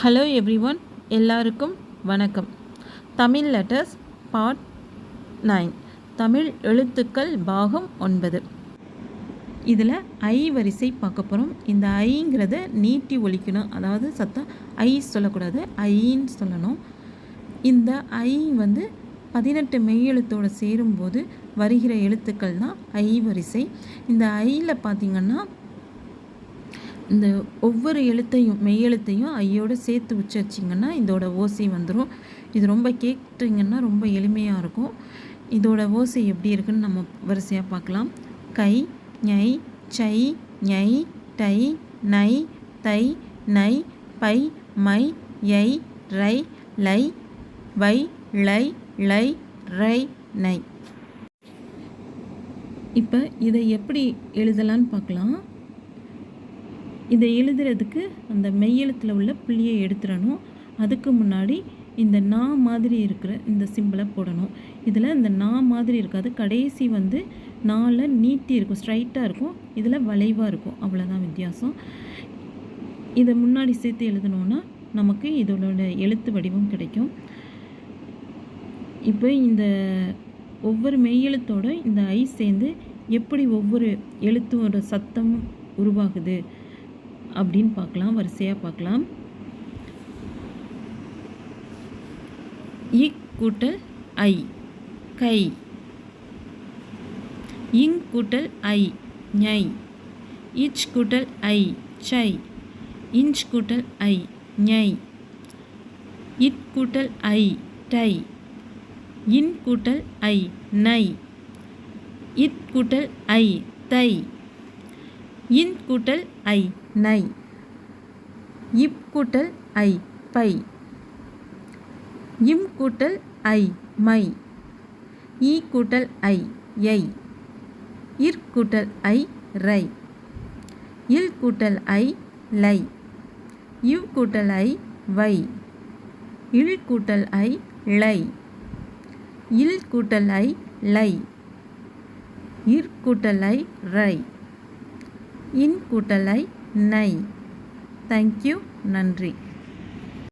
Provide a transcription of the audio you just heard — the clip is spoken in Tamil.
ஹலோ எவ்ரி ஒன் எல்லாருக்கும் வணக்கம். Tamil letters part nine Tamil எழுத்துக்கள் பாகம் ஒன்பது. இதில் ஐ வரிசை பார்க்க போகிறோம் இந்த ஐங்கிறத நீட்டி ஒழிக்கணும். அதாவது சத்தம் ஐ சொல்லக்கூடாது ஐன்னு சொல்லணும். இந்த ஐ வந்து பதினெட்டு மெய்யெழுத்தோடு சேரும்போது வருகிற எழுத்துக்கள் தான் ஐ வரிசை. இந்த ஐயில் பார்த்திங்கன்னா இந்த ஒவ்வொரு எழுத்தையும் மெய்யெழுத்தையும் ஐயோடு சேர்த்து உச்சரிச்சிங்கன்னா இதோட ஓசை வந்துடும் இது ரொம்ப கேட்டிங்கன்னா ரொம்ப எளிமையாக இருக்கும். இதோட ஓசை எப்படி இருக்குன்னு நம்ம வரிசையாக பார்க்கலாம். கை ஞை சை ஞை டை நை தை நை பை மை யை ரை லை வை லை லை ரை நை. இப்போ இதை எப்படி எழுதலான்னு பார்க்கலாம். இதை எழுதுறதுக்கு அந்த மெய்யெழுத்தில் உள்ள புள்ளியை எடுத்துடணும். அதுக்கு முன்னாடி இந்த நா மாதிரி இருக்கிற இந்த சிம்பிளை போடணும். இதில் இந்த நா மாதிரி இருக்காது. கடைசி வந்து நாளில் நீட்டி இருக்கும். ஸ்ட்ரைட்டாக இருக்கும். இதில் வளைவாக இருக்கும். அவ்வளோதான் வித்தியாசம். இதை முன்னாடி சேர்த்து எழுதணுன்னா நமக்கு இதோட எழுத்து வடிவம் கிடைக்கும். இப்போ இந்த ஒவ்வொரு மெய்யெழுத்தோட இந்த ஐ சேர்ந்து எப்படி ஒவ்வொரு எழுத்தோட சத்தம் உருவாகுது? அப்படின்னு பார்க்கலாம் வரிசையாக பார்க்கலாம். இக் கூட்டல் ஐ கை. இங் கூட்டல் ஐ ஞை. இச் கூட்டல் ஐ சை. இஞ்ச் கூட்டல் ஐ ஞை. இட் கூட்டல் ஐ டை. இன் கூட்டல் ஐ நை இட் கூட்டல் ஐ தை. இன் கூட்டல் ஐ நை இப் கூட்டல் ஐ பை இம் கூட்டல் ஐ மை ஈ கூட்டல் ஐ யை இர் கூட்டல் ஐ ரை இல் கூட்டல் ஐ லை இவ் கூட்டல் ஐ வை இல் கூட்டல் ஐ லை இல் கூட்டல் ஐ லை இர் கூட்டல் ஐ ரை இன் கூட்டலை நை தேங்க்யூ நன்றி.